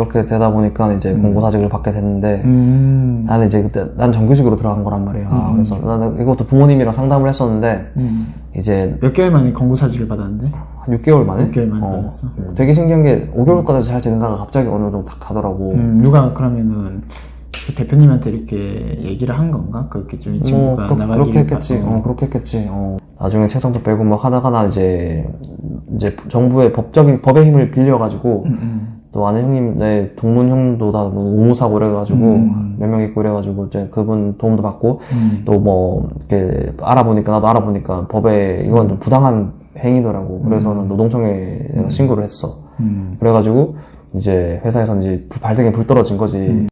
그렇게 되다 보니까 이제 공고사직을 받게 됐는데 음. 나는 이제 그때 난 정규직으로 들어간 거란 말이야. 그래서 나는 이것도 부모님이랑 상담을 했었는데 음. 이제 몇 개월 만에 권고사직을 받았는데? 한 6개월 만에? 6개월 만에 어, 받았어. 되게 신기한 게 5개월까지 잘 지내다가 갑자기 어느 정도 딱 가더라고. 음, 누가 그러면은 그 대표님한테 이렇게 얘기를 한 건가? 그렇게 좀이뭐 친구가 그렇, 나가기를 그렇게 했겠지. 바- 어, 그렇게 했겠지. 어. 나중에 최상도 빼고 뭐 하다가 나 이제 이제 정부의 법적인 법의 힘을 빌려가지고 음, 음. 또 아는 형님 내 동문 형도 다 노무사고 그래가지고 음. 몇명 있고 그래가지고 이제 그분 도움도 받고 음. 또 뭐 이렇게 알아보니까 나도 알아보니까 법에 이건 좀 부당한 행위더라고. 그래서 는 노동청에 내가 신고를 했어. 음. 그래가지고 이제 회사에서 이제 불- 발등에 불 떨어진 거지.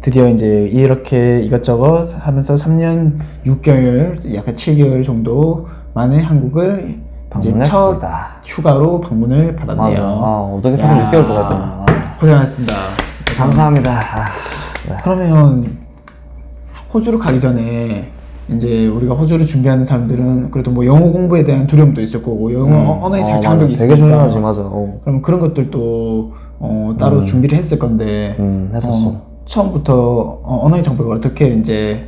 드디어 이제 이렇게 이것저것 하면서 3년 6개월, 약간 7개월 정도 만에 한국을 이제 첫 방문했습니다. 휴가로 방문을 받았네요. 맞아. 아, 어떻게 야. 3년 6개월 동안 했어. 고생하셨습니다. 감사합니다. 아, 그러면 호주로 가기 전에 이제 우리가 호주를 준비하는 사람들은 그래도 뭐 영어 공부에 대한 두려움도 있을 거고 영어 언어의 어, 잘 맞아. 장벽이 있으니까 되게 중요하지, 맞아. 어. 그럼 그런 것들도 어, 따로 준비를 했을 건데 음, 했었어. 어, 처음부터 어, 언어의 장벽을 어떻게 이제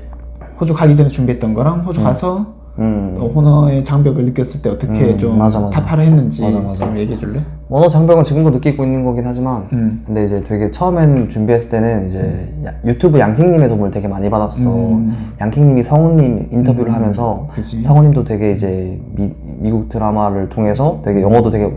호주 가기 전에 준비했던 거랑 호주 가서 음. 또 언어의 장벽을 느꼈을 때 어떻게 음, 좀 맞아, 맞아. 타파를 했는지 맞아, 맞아. 좀 얘기해 줄래? 언어 장벽은 지금도 느끼고 있는 거긴 하지만, 음. 근데 이제 되게 처음엔 준비했을 때는 이제 야- 유튜브 양킹님의 도움을 되게 많이 받았어. 음. 양킹님이 성우님 인터뷰를 하면서 그치. 성우님도 되게 이제 미, 국 드라마를 통해서 되게 영어도 되게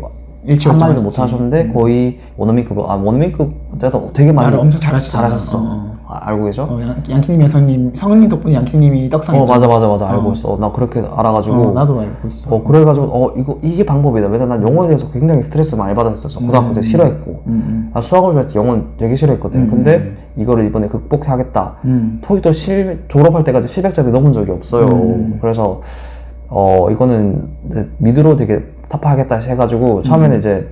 일치월장 한마디도 못. 하셨는데 거의 원어민급, 아 원어민급 어쨌든 되게 많이 말을 엄청 잘하시잖아. 잘하셨어. 어, 어. 아, 알고 계셔? 어, 양- 양킹님의 성님, 성우님 덕분에 양킹님이 떡상했죠. 어 맞아 맞아 맞아 알고 있어. 나 그렇게 알아가지고 어, 나도 알고 있어. 어 그래가지고 어 이거 이게 방법이다. 왜냐면 난 영어에 대해서 굉장히 스트레스 많이 받았었어. 고등학교 때 싫어했고. 음, 나 수학을 좋아했지 영어는 되게 싫어했거든. 근데 이거를 이번에 극복해야겠다. 음. 토익도 실 졸업할 때까지 700점이 넘은 적이 없어요. 음. 그래서 어 이거는 내 미드로 되게 타파하겠다 해가지고 처음에는 이제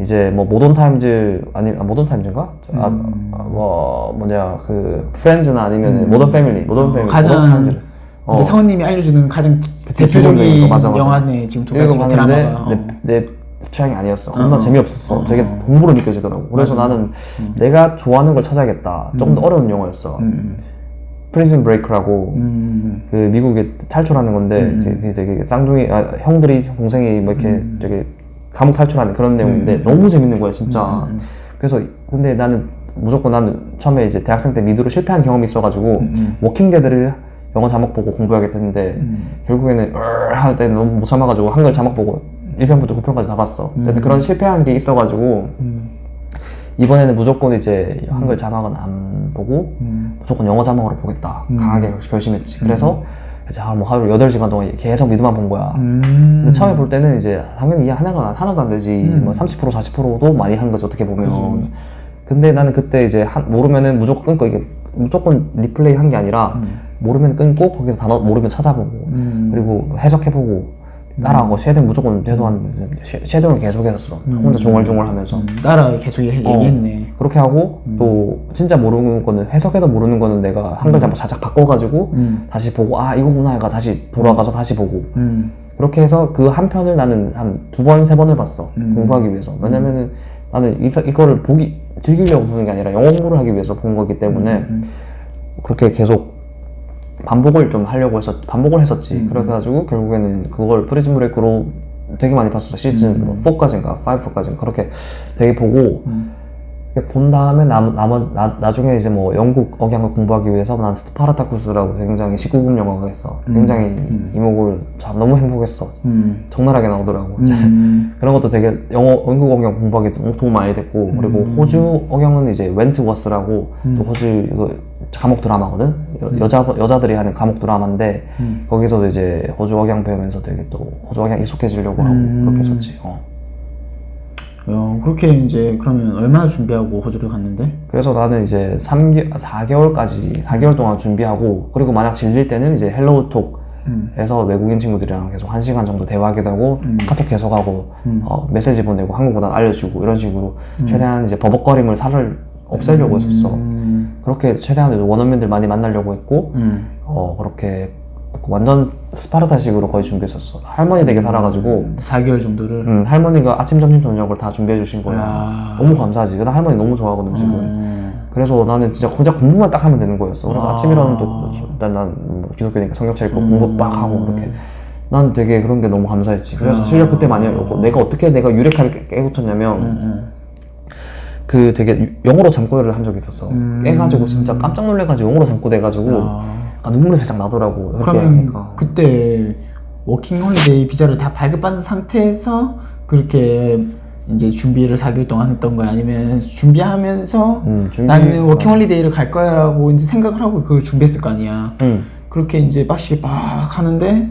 이제 뭐 모던 타임즈 아니 아, 모던 타임즈인가? 음. 아뭐 뭐냐 그 프렌즈나 아니면 모던 패밀리 모던 패밀리 모던 가장 타임즈 이제 성우님이 알려주는 가장 그치, 대표적인 기본적인 거, 맞아, 맞아. 영화네 지금 두 읽어 봤는데 드라마가. 어. 내, 내 취향이 아니었어. 겁나 어. 재미없었어. 어. 되게 공부로 느껴지더라고. 그래서 나는 내가 좋아하는 걸 찾아야겠다. 좀더 어려운 영어였어. 음, 프리즌 브레이크라고 음, 그 미국에 탈출하는 건데 되게, 되게 쌍둥이 아, 형들이 동생이 뭐 이렇게 음. 되게 감옥 탈출하는 그런 내용인데 너무 재밌는 거야 진짜. 음, 그래서 근데 나는 무조건 나는 처음에 이제 대학생 때 미드로 실패한 경험이 있어가지고 음, 워킹데드를 영어 자막 보고 공부하겠다 했는데 결국에는 할때 너무 못 참아가지고 한글 자막 보고 1편부터 9편까지 다 봤어. 근데 그런 실패한 게 있어가지고 음. 이번에는 무조건 이제 한글 자막은 안 보고 음. 무조건 영어 자막으로 보겠다. 강하게 결심했지. 그래서 이제 한뭐 하루 8시간 동안 계속 미드만 본 거야. 음. 근데 처음에 볼 때는 이제 당연히 이해 하나가 하나도 안 되지. 뭐 30% 40%도 많이 한 거지 어떻게 보면. 근데 나는 그때 이제 한, 모르면은 무조건 끊고 이게 무조건 리플레이 한 게 아니라 모르면 끊고 거기서 단어 모르면 찾아보고 음. 그리고 해석해보고 따라하고 쉐딩 무조건 쉐- 쉐딩을 계속 했었어. 혼자 중얼중얼 하면서. 음, 따라 계속 얘- 어. 얘기했네. 그렇게 하고 또 진짜 모르는 거는 해석해도 모르는 거는 내가 한글 자막 살짝 바꿔가지고 음. 다시 보고 아 이거구나 해가 다시 돌아가서 다시 보고 음. 그렇게 해서 그 한 편을 나는 한 두 번 세 번을 봤어 공부하기 위해서 왜냐면은 나는 이, 이거를 보기 즐기려고 보는 게 아니라 영어 공부를 하기 위해서 본 거기 때문에 그렇게 계속 반복을 좀 하려고 했었 반복을 했었지. 그래가지고 결국에는 그걸 프리즌 브레이크로 되게 많이 봤었어. 시즌 뭐 4까지인가 5까지인가 그렇게 되게 보고 이렇게 본 다음에 남, 남, 나, 나중에 이제 뭐 영국 억양을 공부하기 위해서 난 스파르타쿠스라고 굉장히 19금 영화가 있어. 굉장히 이목을 참 너무 행복했어. 음. 적나라하게 나오더라고. 음. 그런 것도 되게 영어 영국 억양 공부하기 도- 도움 많이 됐고 그리고 호주 억양은 이제 웬트워스라고 또 호주 이거 감옥 드라마거든? 여, 자 여자들이 하는 감옥 드라마인데 거기서도 이제 호주 억양 배우면서 되게 또 호주 억양 익숙해지려고 하고 그렇게 했었지. 어. 어, 그렇게 이제 그러면 얼마나 준비하고 호주를 갔는데? 그래서 나는 이제 3개, 4개월까지 4개월 동안 준비하고 그리고 만약 질릴 때는 이제 헬로우톡 에서 외국인 친구들이랑 계속 1시간 정도 대화하기도 하고 카톡 계속하고 어, 메시지 보내고 한국어단 알려주고 이런 식으로 최대한 이제 버벅거림을 살을 없애려고 했었어 음. 그렇게 최대한 원어민들 많이 만나려고 했고 음. 어 그렇게 완전 스파르타식으로 거의 준비했었어. 할머니 댁에 살아가지고 4개월 정도를. 음, 할머니가 아침, 점심, 저녁을 다 준비해 주신 거야. 야. 너무 감사하지. 나 할머니 너무 좋아하거든 지금. 음. 그래서 나는 진짜 혼자 공부만 딱 하면 되는 거였어. 그래서 아. 아. 침에 일어나면 또 일단 난 뭐, 기독교니까 성경책 읽고 공부 빡 하고 이렇게. 난 되게 그런 게 너무 감사했지. 그래서 실력 그때 많이 알고 내가 어떻게 내가 유레카를 깨- 깨우쳤냐면 음. 그 되게 유- 영어로 잠꼬대를 한 적이 있었어. 깨가지고 진짜 깜짝 놀래가지고 영어로 잠꼬대가지고 아. 아, 눈물이 살짝 나더라고. 그렇게 그러면 하니까. 그때 워킹 홀리데이 비자를 다 발급받은 상태에서 그렇게 이제 준비를 4개월 동안 했던 거야? 아니면 준비하면서 음, 준비- 나는 워킹 홀리데이를 갈 거야라고 이제 생각을 하고 그걸 준비했을 거 아니야? 응. 그렇게 이제 빡시게 막 하는데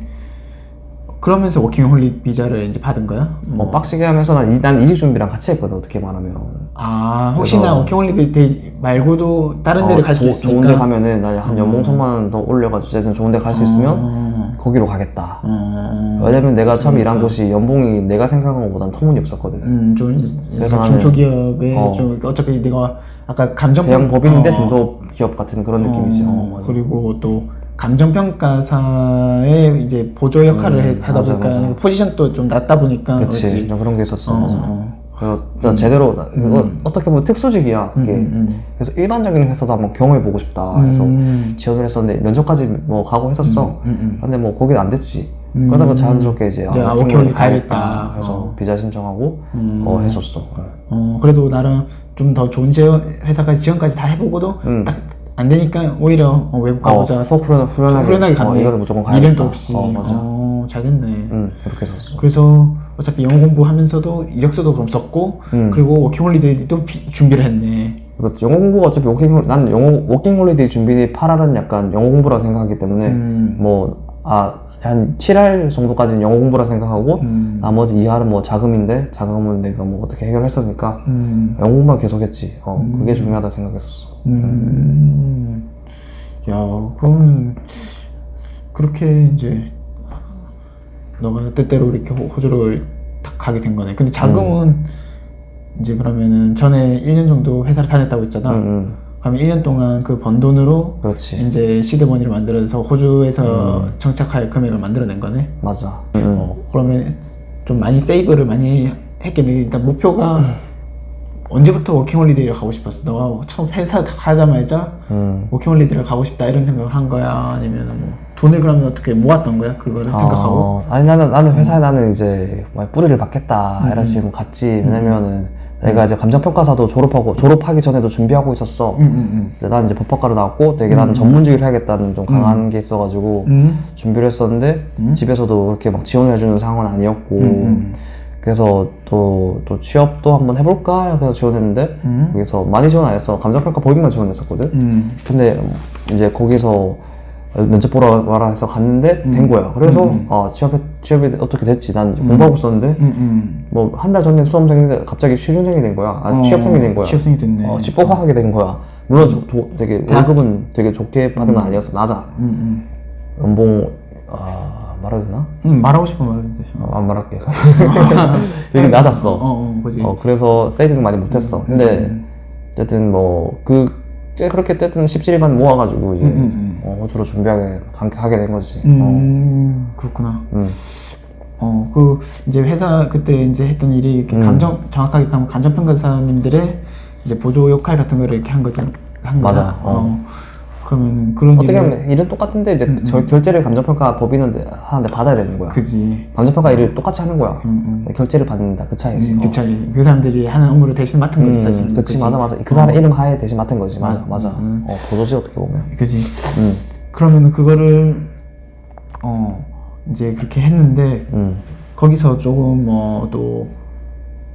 그러면서 워킹 홀리 비자를 이제 받은 거야? 뭐 빡시게 하면서 난, 이- 난 이직 준비랑 같이 했거든 어떻게 말하면. 아 혹시나 그래서- 워킹 홀리데이 말고도 다른 데를 어, 갈 수도 조- 있으니까 좋은 데 가면은 나한 연봉 천만 원 더 올려가지고 어쨌든 좋은 데 갈 수 있으면 어, 거기로 가겠다. 어, 왜냐면 내가 처음 일한 곳이 연봉이 내가 생각한 것보단 터무니없었거든. 음, 좀 그래서 나는- 중소기업에 어. 좀 어차피 내가 아까 감정 대형 법인인데 어, 중소기업 같은 그런 느낌이지. 어, 맞아. 그리고 또 감정평가사의 이제 보조 역할을 해- 하다 맞아, 보니까 맞아. 포지션도 좀 낮다 보니까 그렇지. 그렇지. 좀 그런 게 있었어. 어, 맞아. 어. 그래서 진짜 제대로 나- 그거 어떻게 보면 특수직이야 그게. 음, 그래서 일반적인 회사도 한번 경험해 보고 싶다. 해서 음. 지원을 했었는데 면접까지 뭐 가고 했었어. 음, 음. 근데 뭐 거긴 안 됐지. 그러다 보니 자연스럽게 이제 이제 아, 워킹홀리데이 가야겠다. 그래서 어. 비자 신청하고 어, 했었어. 어. 어, 그래도 나름 좀 더 좋은 회사까지 지원까지 다 해보고도 음. 딱 안 되니까 오히려 어, 외국 가보자. 어, 속 후련, 후련하게. 후련하게 갔네. 어, 이거는 무조건 가야겠다. 미련도 없이. 어, 맞아. 어, 잘 됐네. 응, 그렇게 했었어. 그래서 어차피 영어 공부하면서도 이력서도 그럼 썼고 음. 그리고 워킹홀리데이도 비- 준비를 했네. 그렇지. 영어 공부가 어차피 워킹, 난 영어, 워킹홀리데이 준비 8할은 약간 영어 공부라 생각하기 때문에, 음. 뭐, 아, 한 7할 정도까지는 영어 공부라 생각하고, 음. 나머지 2할은 뭐 자금인데, 자금은 내가 뭐 어떻게 해결했었으니까, 음. 영어 공부만 계속 했지. 어, 그게 중요하다 생각했었어. 음. 야, 그러면 그렇게 이제 너가 뜻대로 이렇게 호- 호주를 딱 가게 된 거네. 근데 자금은 음. 이제 그러면은 전에 1년 정도 회사를 다녔다고 했잖아. 응, 응. 그러면 1년 동안 그 번 돈으로 그렇지. 이제 시드머니를 만들어서 호주에서 음. 정착할 금액을 만들어낸 거네. 맞아. 응, 응. 어, 그러면 좀 많이 세이브를 많이 했겠네. 일단 목표가 언제부터 워킹홀리데이를 가고 싶었어? 너가 처음 회사 하자마자 응. 워킹홀리데이를 가고 싶다 이런 생각을 한 거야? 아니면 뭐 돈을 그러면 어떻게 모았던 거야? 그거를 생각하고? 어, 아니 나는 나는 회사에 나는 이제 뭐 뿌리를 받겠다 이런 식으로 갔지 왜냐면은 내가 이제 감정평가사도 졸업하고 졸업하기 전에도 준비하고 있었어 응, 응, 이제 나는 이제 법학과로 나왔고 되게 나는 전문직을 해야겠다는 좀 강한 게 있어가지고 응. 준비를 했었는데 집에서도 그렇게 막 지원을 해주는 상황은 아니었고 음. 그래서 또, 또 취업도 한번 해볼까 해서 지원했는데 음. 거기서 많이 지원 안 했어 감정평가 법인만 지원했었거든 응. 근데 이제 거기서 면접 보러 와라 해서 갔는데 음. 된 거야. 그래서 어, 취업에 취업이 어떻게 됐지. 난 이제 공부하고 있었는데 응, 응. 뭐한 달 전에 수험생인데 갑자기 취준생이 된 거야. 아, 어, 취업생이 된 거야. 취업생이 됐네. 어, 집법하게 된 거야. 물론 조, 조- 되게 다- 월급은 되게 좋게 받은 건 아니었어. 낮아. 응, 연봉 아, 말해도 되나? 응. 응, 말하고 싶은 말인데. 어, 안 말할게. 되게 낮았어. 어, 어, 그지. 어, 그래서 세이빙 많이 못했어. 근데 어쨌든 뭐 그 그렇게 어쨌든 17일간 모아가지고 이제 음, 어, 호주로 준비하게 가- 하게 된 거지. 어. 음, 그렇구나. 음. 어, 그 이제 회사 그때 이제 했던 일이 음. 이렇게 감정 정확하게 가면 감정 평가사님들의 이제 보조 역할 같은 거를 이렇게 한 거죠. 한 거야. 맞아, 어. 그러면 그런 어떻게 일을 하면 일은 똑같은데 이제 저 결제를 감정평가 법인은 하는데 받아야 되는 거야. 음, 그지. 감정평가 일을 똑같이 하는 거야. 음, 결제를 받는다 그 차이지. 음, 어. 그 차이. 그 사람들이 하는 업무를 대신 맡은 거지 음, 사실. 그치 맞아 맞아. 그 사람 이름 하에 대신 맡은 거지. 맞아 맞아. 음. 어 보조지 어떻게 보면. 그지. 음, 그러면 그거를 어 이제 그렇게 했는데 음. 거기서 조금 뭐또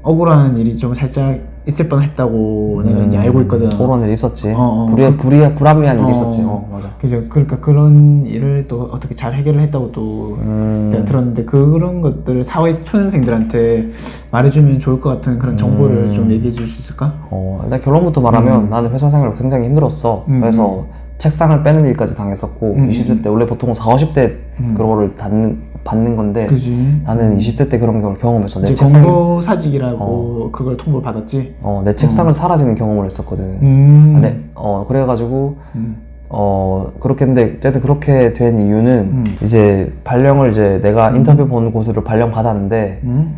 억울한 일이 좀 살짝 있을 뻔했다고 내가 이제 알고 있거든. 그런 일이 있었지. 어, 어. 불이 불이 불합리한 일이 어. 있었지. 어 맞아. 그죠. 그러니까 그런 일을 또 어떻게 잘 해결을 했다고 또 음. 내가 들었는데 그런 것들을 사회 초년생들한테 말해주면 좋을 것 같은 그런 정보를 음. 좀 얘기해 줄 수 있을까? 어, 일단 결론부터 말하면 나는 회사 생활을 굉장히 힘들었어. 음. 그래서 책상을 빼는 일까지 당했었고, 음. 20대 때, 원래 보통 40, 50대 그런 거를 받는, 받는 건데, 그지. 나는 20대 때 그런 걸 경험했어. 내 이제 책상이, 검거 사직이라고 그걸 통보를 받았지. 어, 내 책상을 사라지는 경험을 했었거든. 음. 아, 네, 어, 그래가지고, 음. 어 그렇게 했는데 어쨌든 그렇게 된 이유는 음. 이제 발령을 이제 내가 인터뷰 본 곳으로 발령 받았는데 음?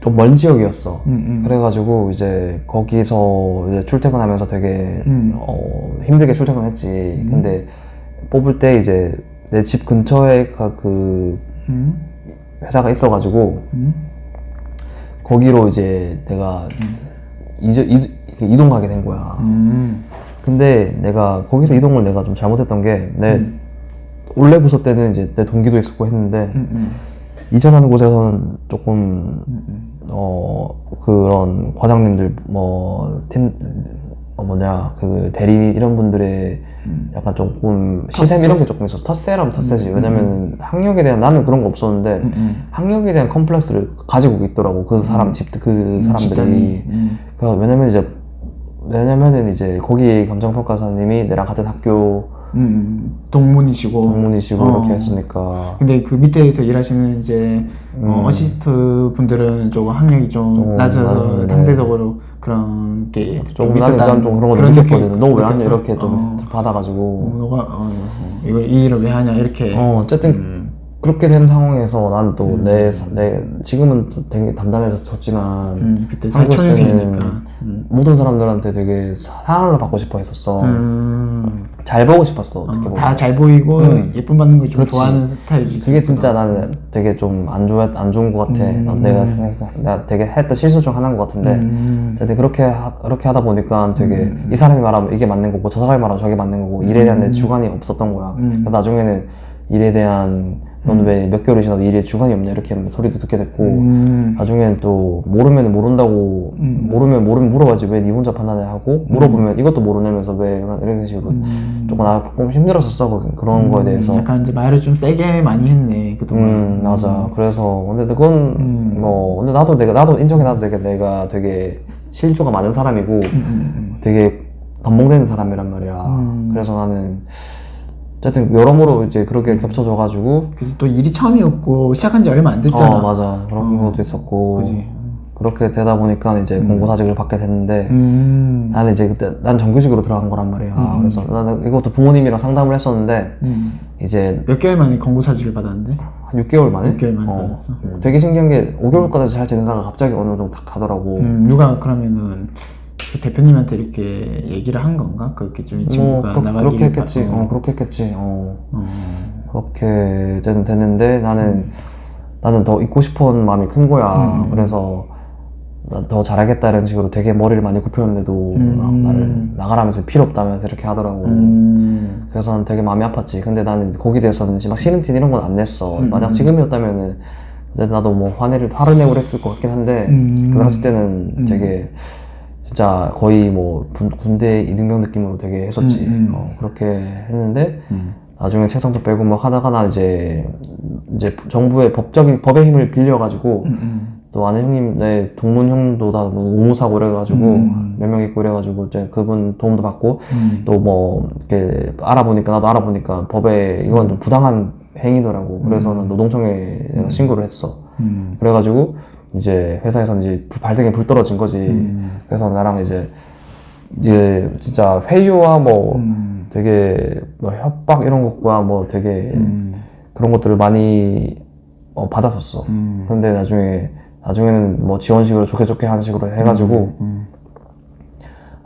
좀 먼 지역이었어. 음, 음. 그래가지고 이제 거기서 이제 출퇴근하면서 되게 음. 어, 힘들게 출퇴근했지. 근데 뽑을 때 이제 내 집 근처에 가- 그 음? 회사가 있어가지고 음? 거기로 이제 내가 이제 이, 이동 가게 된 거야. 음. 근데 내가 거기서 이동을 내가 좀 잘못했던 게내 원래 부서 때는 이제 내 동기도 있었고 했는데 음, 음. 이전하는 곳에서는 조금 어 그런 과장님들 뭐 팀 뭐냐 그 대리 이런 분들의 약간 조금 시샘 이런 게 조금 있어서 텃세라면 텃세지 왜냐면 학력에 대한 나는 그런 거 없었는데 음, 음. 학력에 대한 컴플렉스를 가지고 있더라고 그 사람 집그 사람들이. 음. 그 왜냐면 이제 왜냐면은 이제 거기 감정평가사님이 내랑 같은 학교 음. 동문이시고 동문이시고 어. 이렇게 했으니까 근데 그 밑에서 일하시는 이제 어, 음. 어 시스트 분들은 조금 학력이 좀좀 낮아서 낮은데. 상대적으로 그런 게좀 나는 있었다는 난좀 그런 거 그런 느꼈거든. 느낌 너왜 하냐 느꼈어? 이렇게 좀 어. 받아가지고. 어, 너가 어, 어, 이걸 이 일을 왜 하냐 이렇게 어 어쨌든 음. 그렇게 된 상황에서 난 또 내 내 지금은 좀 되게 단단해졌지만 음, 그때 한국 사초년생이니까 때는 음. 모든 사람들한테 되게 사랑을 받고 싶어 했었어. 음. 잘 보고 싶었어 어떻게 보면. 다 잘 보이고 음. 예쁨 받는 걸 좀 그렇지. 좋아하는 스타일이 그게 진짜 나는 되게 좀 안 좋아 안 좋은 것 같아. 음. 내가 생각 내가 되게 했던 실수 중 하나인 것 같은데. 음. 근데 그렇게 하, 그렇게 하다 보니까 되게 이 사람이 말하면 이게 맞는 거고 저 사람이 말하면 저게 맞는 거고 일에 대한 내 주관이 없었던 거야. 음. 그래서 나중에는 일에 대한 너는 왜 몇 개월이 지나도 일에 주관이 없냐? 이렇게 소리도 듣게 됐고 음. 나중에는 또 모르면 모른다고 모르면 모르면 물어봐지. 왜 니 혼자 판단해 하고 물어보면 이것도 모르면서 왜? 이런, 이런 식으로 조금 나 조금 힘들었었어 그- 그런 거에 대해서. 약간 이제 말을 좀 세게 많이 했네 그동안. 음 맞아. 그래서 근데 그건 음. 뭐 근데 나도 내가 나도 인정해. 나도 되게 내가 되게 실수가 많은 사람이고 음, 되게 덤벙대는 사람이란 말이야. 음. 그래서 나는 어쨌든 여러모로 이제 그렇게 겹쳐져 가지고. 그래서 또 일이 처음이었고 시작한 지 얼마 안 됐잖아. 어 맞아. 그런 것도 있었고. 그지. 그렇게 되다 보니까 이제 공고사직을 받게 됐는데 음. 나는 이제 그때 난 정규직으로 들어간 거란 말이야. 그래서 나는 이것도 부모님이랑 상담을 했었는데 음. 이제 몇 개월 만에 권고사직을 받았는데? 한 6개월 만에? 6개월 만에 어, 받았어. 되게 신기한 게 5개월까지 잘 지내다가 갑자기 어느 정도 딱 가더라고. 음, 누가 그러면은 그 대표님한테 이렇게 얘기를 한 건가? 그렇게 좀이뭐 친구가 그렇, 나가기를 그렇 게 했겠지 바- 어, 그렇게 했겠지 어. 어. 그렇게 된- 됐는데 나는 나는 더 있고 싶은 마음이 큰 거야. 그래서 난더 잘하겠다 이런 식으로 되게 머리를 많이 굽혔는데도 막 나를 나가라면서 필요 없다면서 이렇게 하더라고. 음. 그래서 난 되게 마음이 아팠지. 근데 나는 거기에 대해서는 막 싫은 티 이런 건 안 냈어. 만약 지금이었다면은 나도 뭐 화내를 화를 내고 그랬을 것 같긴 한데 음. 그 당시 때는 되게 진짜 거의 뭐 군- 군대 이등병 느낌으로 되게 했었지. 음, 음. 어, 그렇게 했는데 음. 나중에 최상도 빼고 뭐 하다가 나 이제 이제 정부의 법적인 법의 힘을 빌려가지고 음. 또 아는 형님 내 동문 형도 다 노무사고 이래가지고 음. 몇명 있고 이래가지고 이제 그분 도움도 받고 음. 또뭐 이렇게 알아보니까 나도 알아보니까 법에 이건 좀 부당한 행위더라고 그래서 난 노동청에 내가 신고를 했어 음. 그래가지고 이제 회사에서 이제 불- 발등에 불 떨어진 거지 음. 그래서 나랑 이제 이제 진짜 회유와 뭐 음. 되게 뭐 협박 이런 것과 뭐 되게 음. 그런 것들을 많이 어, 받았었어. 음. 근데 나중에 나중에는 뭐 지원식으로 좋게 좋게 하는 식으로 해가지고 음.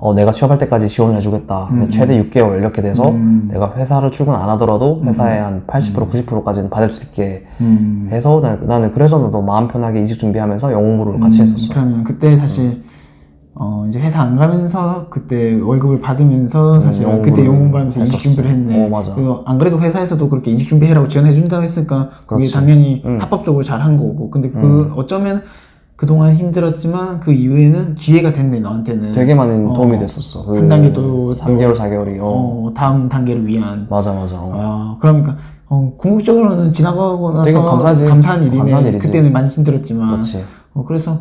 어 내가 취업할 때까지 지원을 해주겠다. 근데 최대 6개월 이렇게 돼서 음. 내가 회사를 출근 안 하더라도 회사에 한 80% 90%까지는 받을 수 있게 음. 해서 나, 나는 그래서 나도 마음 편하게 이직 준비하면서 영어 공부를 같이 했었어. 그러면 그때 사실 어 이제 회사 안 가면서 그때 월급을 받으면서 사실 영어 그때 공부를 영어 공부하면서 이직. 준비를 했네. 어, 맞아. 그안 그래도 회사에서도 그렇게 이직 준비해라고 지원해 준다고 했으니까 그게 그렇지. 당연히 음. 합법적으로 잘 한 거고. 근데 그 어쩌면 그동안 힘들었지만 그 이후에는 기회가 됐네 너한테는. 되게 많은 어. 도움이 됐었어. 그 한 단계 또 3개월 4개월이. 어. 어, 다음 단계를 위한. 맞아 맞아. 어. 아, 그러니까 어, 궁극적으로는 지나가고 나서 되게 감사하지. 감사한 일이네. 감사한 일이지. 그때는 많이 힘들었지만. 그렇지. 어, 그래서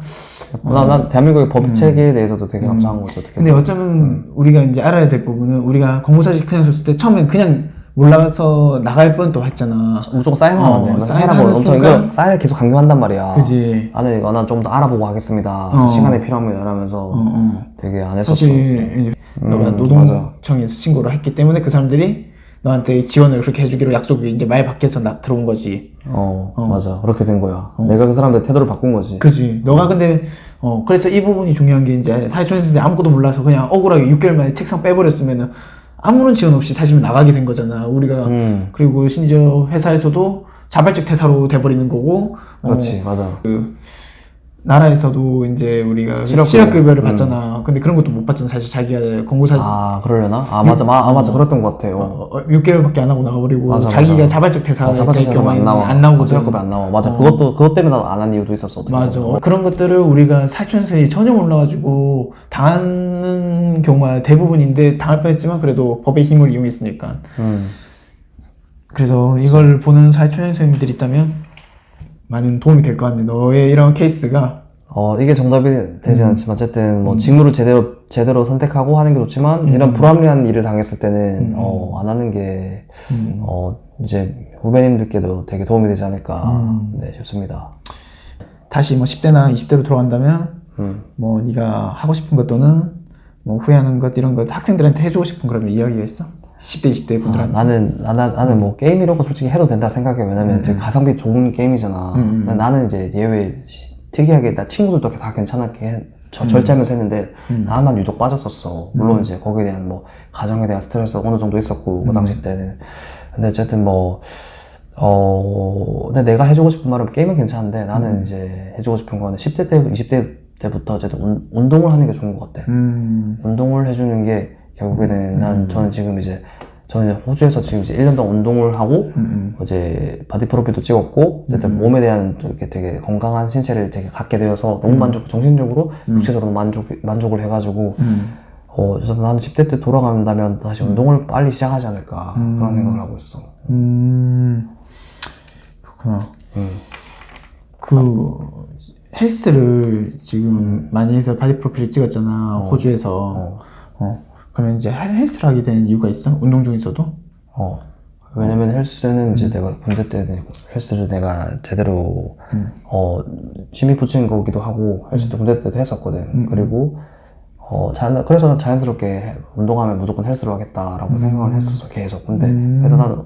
난, 난 대한민국의 법 체계에 대해서도 되게 감사한 거지 어떻게. 근데 어쩌면 우리가 이제 알아야 될 부분은 우리가 공모사직 그냥 줬을 때 처음엔 그냥 몰라서 나갈 뻔도 했잖아. 무조건 사인하면 안 돼. 어, 사인하는 엄청 순간- 이거 사인을 계속 강요한단 말이야. 그지. 나는 이거 난좀 더 알아보고 하겠습니다. 어. 시간이 필요합니다. 이러면서 어, 어. 되게 안 했었어. 사실 이제 너가 음, 노동청에서 신고를 했기 때문에 그 사람들이 너한테 지원을 그렇게 해주기로 약속이 이제 말 밖에서 나 들어온 거지. 어, 어. 맞아. 그렇게 된 거야. 내가 그 사람들 태도를 바꾼 거지. 그지. 너가 근데 어 그래서 이 부분이 중요한 게 이제 사회초년생인데 아무것도 몰라서 그냥 억울하게 6개월 만에 책상 빼버렸으면은 아무런 지원 없이 사실 나가게 된 거잖아. 우리가 음, 그리고 심지어 회사에서도 자발적 퇴사로 돼버리는 거고. 어, 그렇지. 맞아. 나라에서도 이제 우리가 실업급여. 실업급여를 음. 받잖아. 근데 그런 것도 못 받잖아. 사실 자기가 공고사 아, 그러려나? 아, 맞아. 마, 아, 맞아. 그랬던 것 같아요. 어, 어, 6개월밖에 안 하고 나가버리고 맞아, 자기가 맞아. 자발적 퇴사 아, 자발적 경우에는 안 나와. 안 나오거든. 실업급여 안 나와. 맞아. 어. 그것도, 그것 때문에 나안한 이유도 있었어. 어떻게 맞아. 보면. 그런 것들을 우리가 사촌생이 전혀 몰라가지고 당하는 경우가 대부분인데 당할 뻔했지만 그래도 법의 힘을 이용했으니까. 음, 그래서 이걸 보는 사회초년생들이 있다면 많은 도움이 될 것 같네. 너의 이런 케이스가 어, 이게 정답이 되지 음. 않지만, 어쨌든, 뭐, 직무를 제대로, 제대로 선택하고 하는 게 좋지만, 음. 이런 불합리한 일을 당했을 때는, 어, 안 하는 게, 음. 어, 이제, 후배님들께도 되게 도움이 되지 않을까, 음. 네, 싶습니다. 다시 뭐 10대나 20대로 돌아간다면 음, 뭐 네가 하고 싶은 것 또는 뭐 후회하는 것 이런 것 학생들한테 해주고 싶은 그런 이야기가 있어? 10대 20대 아, 분들한테 나는, 나, 나, 나는 뭐, 게임 이런 거 솔직히 해도 된다 생각해. 왜냐면 되게 가성비 좋은 게임이잖아. 음. 나는 이제 예외, 특이하게, 나 친구들도 다 괜찮게 해, 저, 절제하면서 했는데, 나만 유독 빠졌었어. 물론 이제 거기에 대한 뭐, 가정에 대한 스트레스 어느 정도 있었고, 그 당시 때는. 근데 어쨌든 뭐, 어, 근데 내가 해주고 싶은 말은 게임은 괜찮은데, 나는 이제 해주고 싶은 거는 10대 때, 20대 때부터 어쨌든 운, 운동을 하는 게 좋은 것 같아. 음, 운동을 해주는 게 결국에는 난 저는 지금 이제 저는 이제 호주에서 지금 이제 1년 동안 운동을 하고 음, 이제 바디 프로필도 찍었고 어쨌든 몸에 대한 좀 이렇게 되게 건강한 신체를 되게 갖게 되어서 너무 만족 정신적으로 육체적으로 만족 만족을 해가지고 음. 어 그래서 나는 10대 때 돌아간다면 다시 운동을 빨리 시작하지 않을까 그런 생각을 하고 있어. 음, 그렇구나. 음. 그 헬스를 지금 많이 해서 바디 프로필을 찍었잖아 호주에서. 어. 어. 그러면 이제 헬- 헬스를 하게 된 이유가 있어? 운동 중에서도? 어. 왜냐면 헬스는 이제 내가 군대 때는 헬스를 내가 제대로 어 취미 붙인 거기도 하고 헬스도 군대 때도 했었거든. 그리고 어 자연 그래서 난 자연스럽게 운동하면 무조건 헬스로 하겠다라고 생각을 했었어 계속. 근데 그래서 나는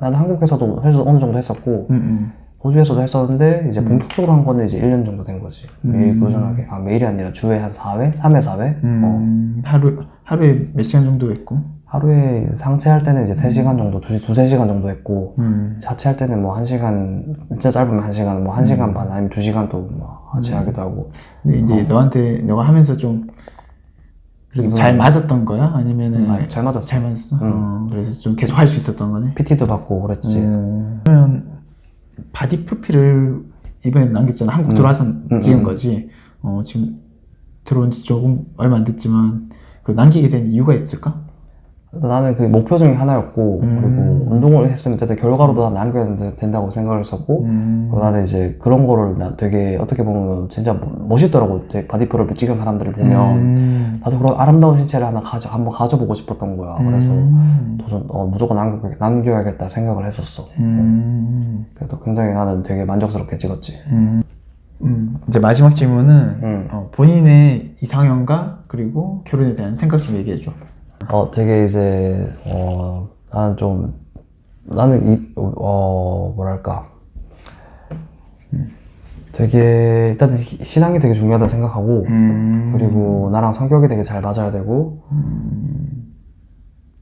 나는 한국에서도 헬스 어느 정도 했었고 음, 호주에서도 했었는데 이제 본격적으로 한 거는 이제 1년 정도 된 거지. 매일 꾸준하게. 아 매일이 아니라 주에 한 4회, 3회, 4회. 음. 어. 음, 하루, 하루에 몇 시간 정도 했고? 하루에 상체할 때는 이제 3시간 정도, 2, 2, 3시간 정도 했고, 음. 자체할 때는 뭐 1시간, 진짜 짧으면 1시간, 뭐 1시간 반, 아니면 2시간도 뭐 같이 하기도 하고. 근데 이제 너한테 너가 하면서 좀 그래도 이분- 잘 맞았던 거야? 아니면은 아, 잘 맞았어. 잘 맞았어? 어, 그래서 좀 계속 할 수 있었던 거네. PT도 받고 그랬지. 음. 그러면 바디 프로필을 이번에 남겼잖아. 한국 들어와서 찍은 거지. 어, 지금 들어온 지 조금 얼마 안 됐지만 그 남기게 된 이유가 있을까? 나는 그 목표 중에 하나였고, 음. 그리고 운동을 했으면 어쨌든 결과로도 다 남겨야 된다- 된다고 생각을 했었고, 음. 나는 이제 그런 거를 나 되게 어떻게 보면 진짜 멋있더라고. 되게 바디 프로필 찍은 사람들을 보면. 음. 나도 그런 아름다운 신체를 하나 가져, 한번 가져보고 싶었던 거야. 그래서 음. 도전, 어, 무조건 남겨, 남겨야겠다 생각을 했었어. 음. 그래도 굉장히 나는 되게 만족스럽게 찍었지. 음. 음. 이제 마지막 질문은 음. 어, 본인의 이상형과 그리고 결혼에 대한 생각 좀 얘기해 줘. 어, 되게 이제, 어, 나는 좀, 나는 이, 어, 뭐랄까. 되게, 일단 신앙이 되게 중요하다 생각하고, 음. 그리고 나랑 성격이 되게 잘 맞아야 되고,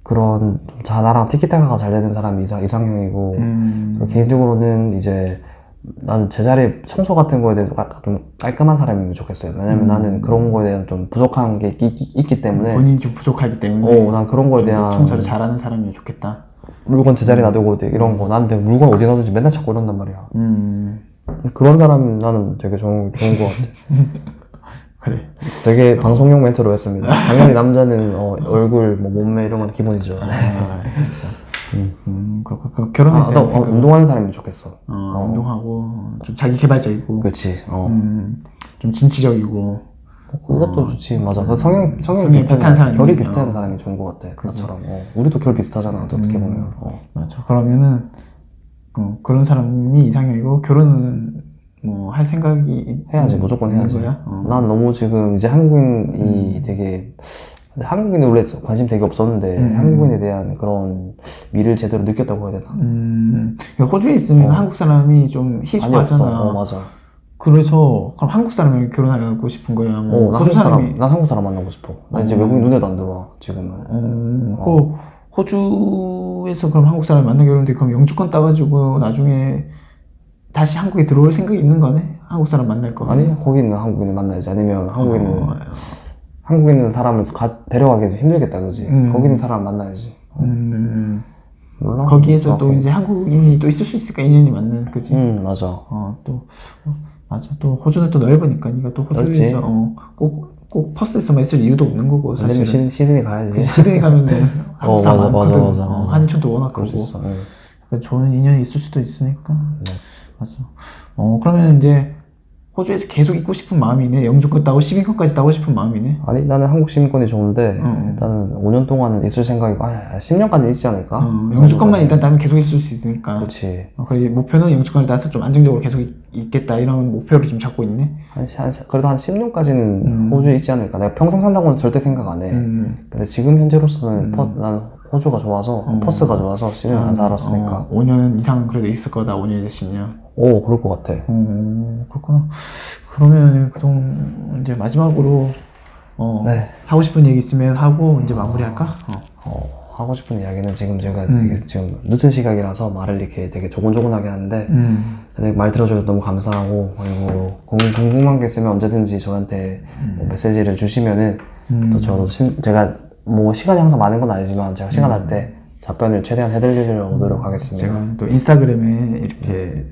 그런, 좀 자, 나랑 티키타카가 잘 되는 사람이 이상, 이상형이고, 음. 그리고 개인적으로는 이제, 나는 제자리 청소 같은 거에 대해서 좀 깔끔한 사람이면 좋겠어요. 왜냐면 나는 그런 거에 대한 좀 부족한 게 있, 있, 기 때문에, 본인이 좀 부족하기 때문에 어, 난 그런 거에 대한 청소를 잘하는 사람이면 좋겠다. 물건 제자리 놔두고 되게 이런 거 나한테 물건 어디 놔두지 맨날 찾고 이런단 말이야. 음. 그런 사람 나는 되게 좋은 좋은 것 같아. 그래. 되게 방송용 멘트로 했습니다. 당연히 남자는 어, 얼굴, 뭐 몸매 이런 건 기본이죠. 아, 음. 그, 그, 그 결혼에 아, 나 대한 어, 생각. 운동하는 사람이 좋겠어. 어, 운동하고 좀 자기 개발적이고 그렇지. 어. 음, 좀 진취적이고 그것도 좋지. 맞아. 그 성향 성향이 비슷한, 비슷한 사람이 결이 있네요. 비슷한 사람이 좋은 것 같아. 나처럼. 어. 우리도 결 비슷하잖아. 어떻게 보면. 어. 맞아. 그러면은 어, 그런 사람이 이상형이고 결혼은 뭐 할 생각이 해야지. 무조건 해야지. 거야? 어. 난 너무 지금 이제 한국인이 되게 근데 한국인은 원래 관심 되게 없었는데 음. 한국인에 대한 그런 미를 제대로 느꼈다고 해야 되나? 음, 그러니까 호주에 있으면 한국 사람이 좀. 희소하잖아. 어 맞아. 그래서 그럼 한국 사람이랑 결혼하고 싶은 거야? 어, 뭐나 호주 사람, 사람이? 난 한국 사람 만나고 싶어. 나 이제 어. 외국인 눈에도 안 들어와 지금은. 어, 그 호주에서 그럼 한국 사람 만나 결혼데 그럼 영주권 따가지고 나중에 다시 한국에 들어올 생각이 있는 거네? 한국 사람 만날 거. 아니 거기 있는 한국인을 만나야지. 아니면 있는 어, 한국에 있는 사람을 가, 데려가기 힘들겠다, 그지? 음. 거기 있는 사람 만나야지. 음, 몰라. 거기에서 또. 이제 한국인이 또 있을 수 있을까 인연이 맞는 그지? 응 맞아. 어, 또, 어, 맞아. 또, 호주는 또 넓으니까, 니가 또 넓지. 호주에서, 어, 꼭, 꼭 퍼스에서만 있을 이유도 없는 거고, 아니면 사실은. 시, 시드니 가야지. 그 시드니 가면은 한국 어, 사람 맞아, 많거든. 맞아, 맞아, 어, 맞아. 한인촌도 워낙 크고. 수 있어. 응. 그 좋은 인연이 있을 수도 있으니까. 네. 맞아. 어, 그러면 이제, 호주에서 계속 있고 싶은 마음이네. 영주권 따고 시민권까지 따고 싶은 마음이네. 아니 나는 한국 시민권이 좋은데 어. 일단은 5년 동안은 있을 생각이고 아, 10년까지 있지 않을까? 어, 영주권만 일단 따면 계속 있을 수 있으니까. 그렇지. 어, 그래, 목표는 영주권을 따서 좀 안정적으로 계속 있- 있겠다. 이런 목표를 지금 잡고 있네. 한, 시- 한, 시- 그래도 한 10년까지는 음. 호주에 있지 않을까? 내가 평생 산다고는 절대 생각 안 해. 음. 근데 지금 현재로서는 퍼, 난 호주가 좋아서 퍼스가 좋아서 시드니 안 살았으니까. 어, 5년 이상 그래도 있을 거다. 5년에서 10년. 오 그럴 것 같아. 어, 그렇구나. 그러면 그동 이제 마지막으로 어, 네. 하고 싶은 얘기 있으면 하고 이제 마무리할까? 어. 어, 하고 싶은 이야기는 지금 제가 음. 지금 늦은 시각이라서 말을 이렇게 되게 조곤조곤하게 하는데 음. 근데 말 들어줘서 너무 감사하고 그리고 궁- 궁금한 게 있으면 언제든지 저한테 뭐 메시지를 주시면은 음. 또 저도 신- 제가 뭐 시간이 항상 많은 건 아니지만 제가 시간 날 때 답변을 최대한 해드리려고 노력하겠습니다. 제가 또 인스타그램에 이렇게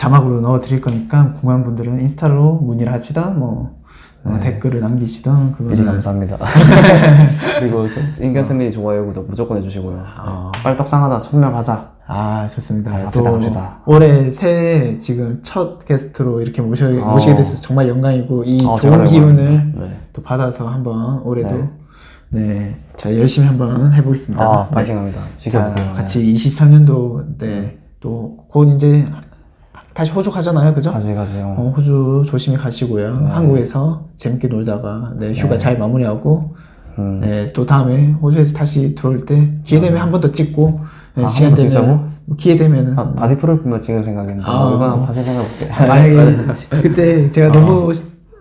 자막으로 넣어 드릴 거니까 궁금한 분들은 인스타로 문의를 하시던 뭐 어, 댓글을 남기시던 미리 그거는 감사합니다. 그리고 인간 쌤이 좋아요 구독 무조건 해주시고요. 어. 빨리 떡상하다 천명 하자. 아 좋습니다. 아, 또 갑시다. 올해 새해 지금 첫 게스트로 이렇게 모셔, 어. 모시게 돼서 정말 영광이고 이 어, 제가 좋은 더 기운을. 네. 또 받아서 한번 올해도 네, 자 열심히 한번 해보겠습니다. 아 네. 파이팅합니다. 자, 지켜볼게요. 같이 23년도 네, 또곧 이제 다시 호주 가잖아요, 그죠? 가지 가지요. 어, 호주 조심히 가시고요. 네. 한국에서 재밌게 놀다가 네, 휴가 잘 마무리하고 음. 네, 또 다음에 호주에서 다시 들어올 때 기회 되면 한번 더 찍고 네, 아, 시간 되면 찍자고? 뭐 기회 되면은 아, 바디 프로필만 찍을 생각인데 아. 뭐 이건 다시 생각해볼게. 만약에 그때 제가 너무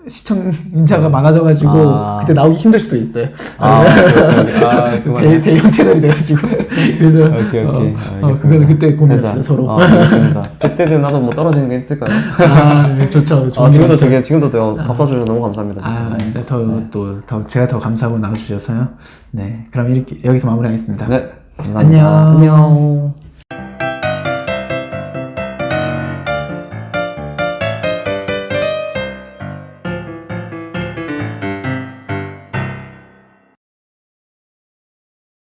시, 시청자가 많아져가지고 아. 그때 나오기 힘들 수도 있어요. 아, 오케이, 오케이. 아, 그만. 대, 대형 채널이 돼가지고 그래서 오케이, 오케이. 어, 어, 알겠습니다. 그거는 그때 고민했어요. 서로. 아, 알겠습니다. 그때도 나도 뭐 떨어지는 게 있을까요? 아, 네, 좋죠. 좋은 아, 지금도 거. 되게 지금도 내가 밥 사주셔서 너무 감사합니다. 진짜. 아, 네, 더 또 더 제가 더 감사하고 나와주셔서요. 네, 그럼 이렇게 여기서 마무리하겠습니다. 네, 감사합니다. 안녕. 안녕.